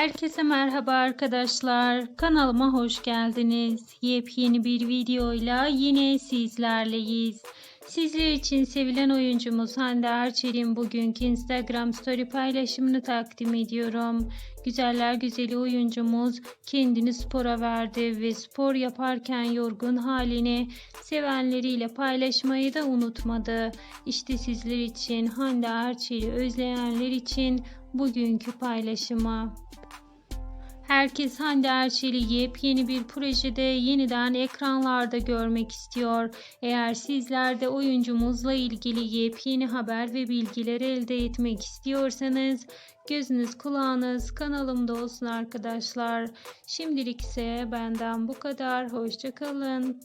Herkese merhaba arkadaşlar. Kanalıma hoş geldiniz. Yepyeni bir videoyla yine sizlerleyiz. Sizler için sevilen oyuncumuz Hande Erçel'in bugünkü Instagram story paylaşımını takdim ediyorum. Güzeller güzeli oyuncumuz kendini spora verdi ve spor yaparken yorgun halini sevenleriyle paylaşmayı da unutmadı. İşte sizler için Hande Erçel'i özleyenler için bugünkü paylaşımı. Herkes Hande Erçel'i yepyeni bir projede yeniden ekranlarda görmek istiyor. Eğer sizler de oyuncumuzla ilgili yepyeni haber ve bilgiler elde etmek istiyorsanız gözünüz kulağınız kanalımda olsun arkadaşlar. Şimdilik ise benden bu kadar. Hoşçakalın.